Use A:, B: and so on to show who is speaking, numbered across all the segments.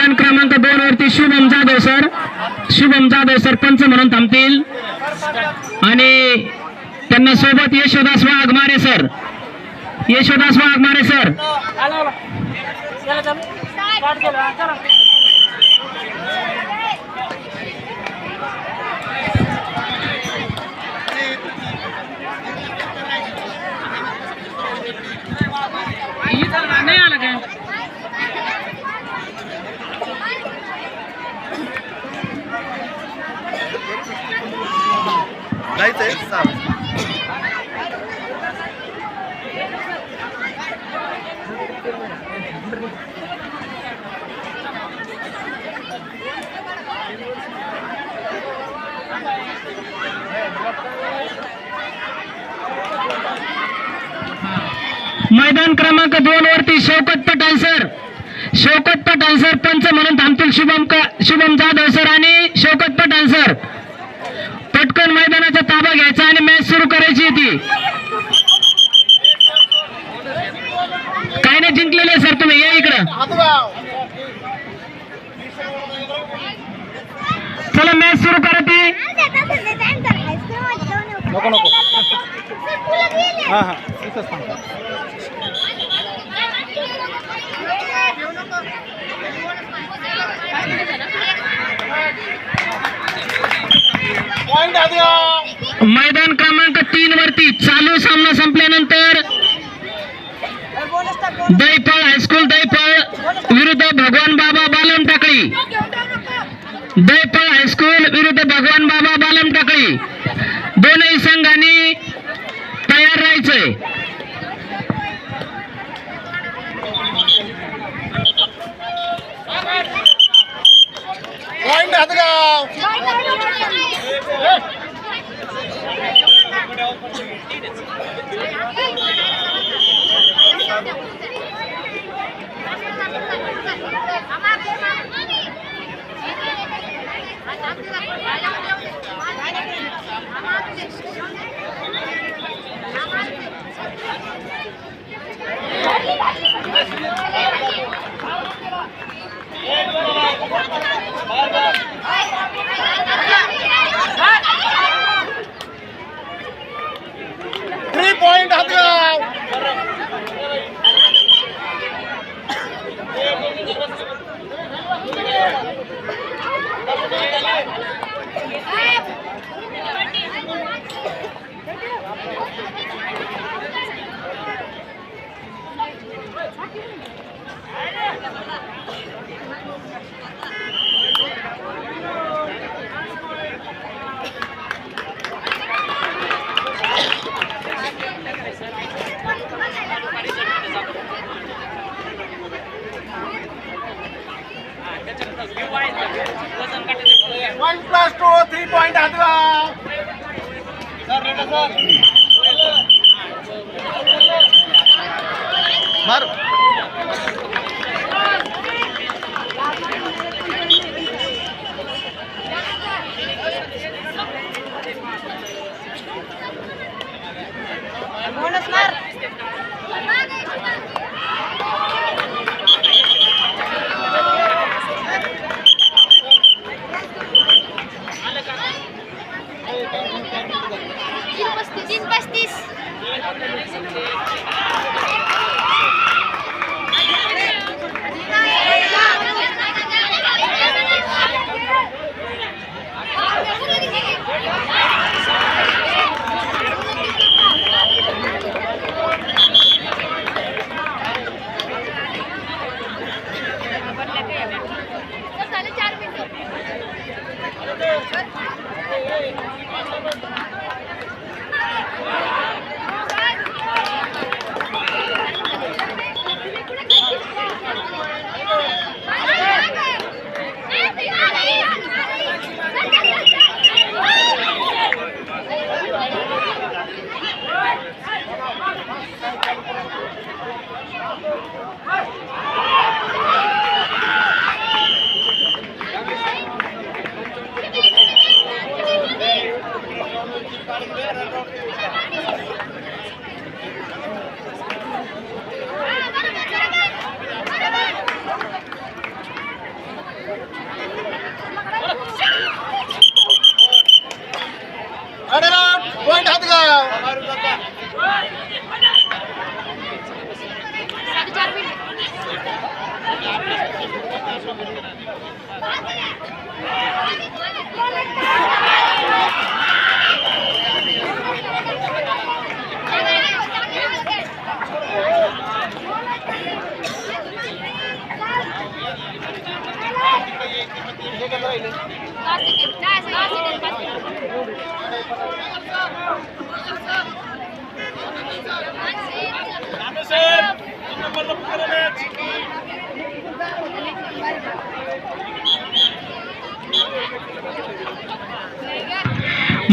A: मैदान क्रमांक दोन वरती शुभम जाधव सर. शुभम जाधव सर पंच म्हणून थांबतील. आणि त्यांना सोबत यशोदास वाघमारे सर. यशोदास वाघमारे सर. नाही आलं काय?
B: जायचंय चालेल
A: मैदान क्रमांक दोन वरती शौकत पठाण सर. शौकत पठाण सर पंच म्हणून थांबतील शुभम का शुभम जाधव सर आणि शौकत पठाण सर. पटकन मैदानात ताबा घ्यायचा आणि मॅच सुरू करायची ती. काय नाही जिंकलेले सर तुम्ही. या इकडं. चला मॅच सुरू करा ती.
B: नको नको. हां हां. इथंच
A: मैदान क्रमांक तीन वरती चालू सामना संपल्यानंतर दैफळ हायस्कूल दैफळ विरुद्ध भगवान बाबा बालम टाकळी. दैपळ हायस्कूल विरुद्ध भगवान बाबा बालम टाकळी. दोनही संघांनी तयार राहायचंय.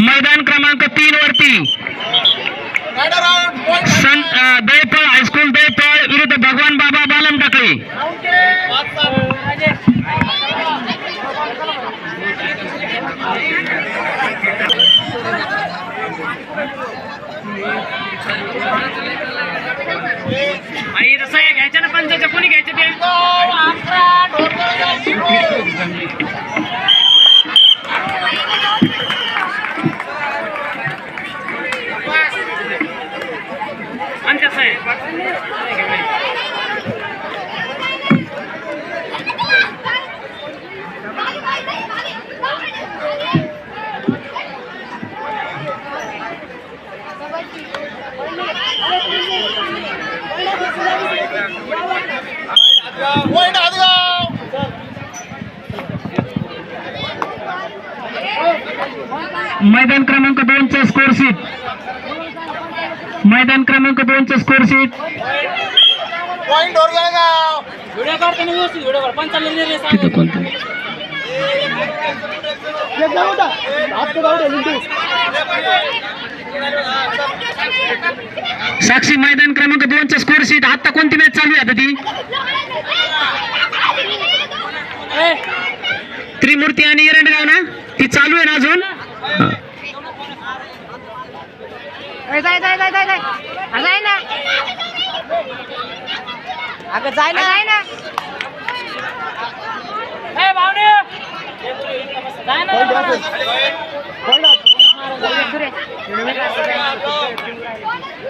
A: मैदान क्रमांक तीन वरती संत अ, हायस्कूल विरुद्ध भगवान बाबा बालम टाकळी मैदान क्रमांक दोनचा स्कोरशीट मैदान क्रमांक दोनचं स्कोर शीट साक्षी मैदान क्रमांक दोनचं स्कोर शीट आता कोणती मॅच चालू आहे आता ती? त्रिमूर्ती आणि एरंडगाव ना? ती चालू आहे ना अजून.
C: जाय जाय जाय जाय जाय. जाय ना. अगं जाय ना. जाय ना.
D: ए भावने. जाय ना
C: सुरेश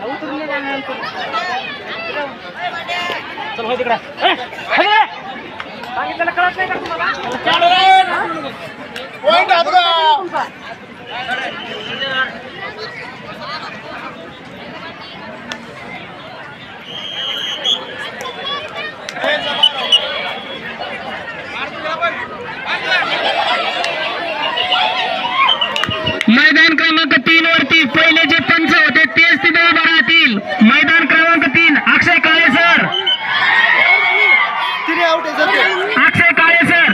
C: उतरून
D: चल हो तिकडे. सांगितलेलं कळत नाही का तुम्हाला?
A: मैदान क्रमांक तीन वरती पहिले जे पंच होते तेच तिथे उभे राहतील मैदान क्रमांक तीन अक्षय काळे सर अक्षय काळे सर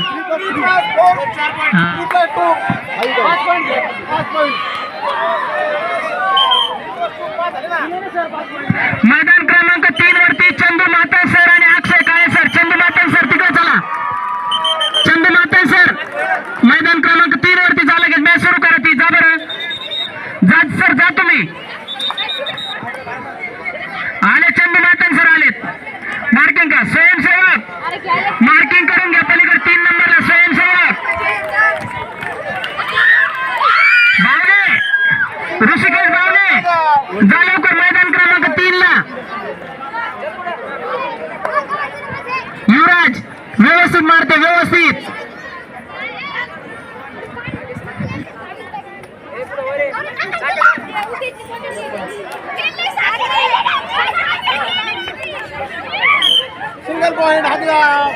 A: हा.
B: पाच पॉइंट पाच पॉइंट
A: मैदान क्रमांक तीन वरती चंदू माता सर आणि अक्षय काळे सर चंदू माता सर तिकडे चला चंदू माता सर मैदान क्रमांक तीन वरती झालं की मॅच सुरू करा ती जा बरं जा सर जा तुम्ही आले चंदू मातन सर आलेत मार्किंग का स्वयंसेवक मार्किंग करून घ्या पलीकडे तीन नंबरला स्वयंसेवक बावले ऋषिकेश बावले जा लवकर मैदान क्रमांक तीन ला युवराज व्यवस्थित मारते व्यवस्थित
B: सिंगल पॉइंट आदगाव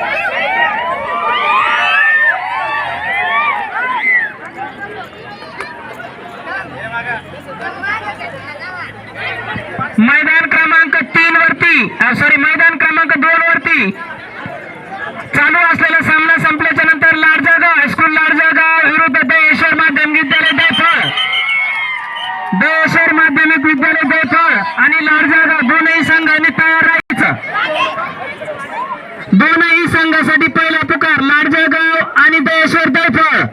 A: मैदान क्रमांक तीन वरती सॉरी मैदान क्रमांक दोन वरती चालू असलेला सामना संपल्याच्या नंतर लाडजळगाव हायस्कूल लाडजळगाव विरुद्ध दहेश्वर माध्यमिक विद्यालय दैफळ दयाशर माध्यमिक विद्यालय दैफळ आणि लाडजागा दोनही संघाने तयार राहायचं. दोनही संघासाठी पहिला पुकार लाडजळगाव आणि दयाशर दैफळ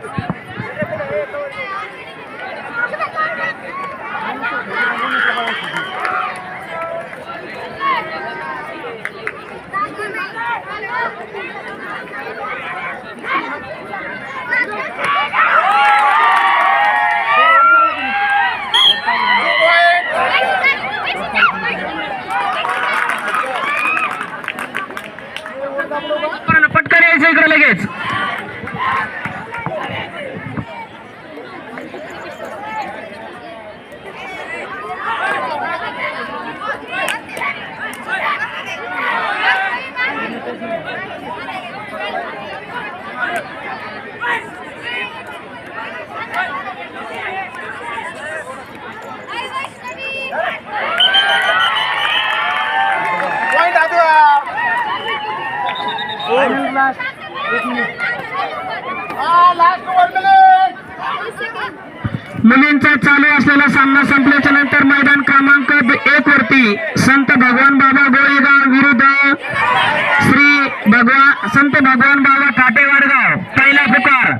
A: इकडे लगेच. मुलींचा चालू असलेला सामना संपल्याच्या नंतर मैदान क्रमांक एक वरती संत भगवान बाबा गोळेगाव विरुद्ध श्री भगवान संत भगवान बाबा काटेवाडगाव. पहिला पुकार.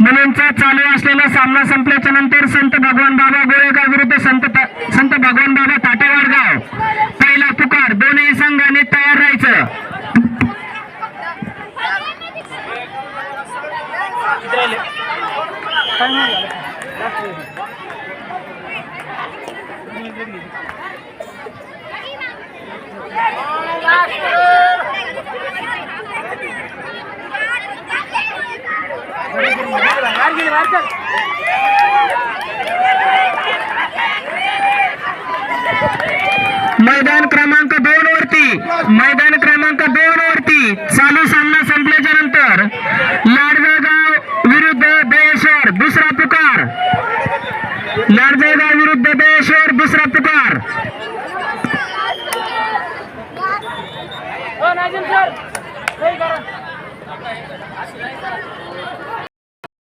A: मुलींचा चालू असलेला सामना संपल्याच्या नंतर संत भगवान बाबा गोळेगाव विरुद्ध संत संत भगवान बाबा काटेवाडगाव. पहिला पुकार. दोन्ही संघाने तयार राहायचं. मैदान क्रमांक
D: Thank you.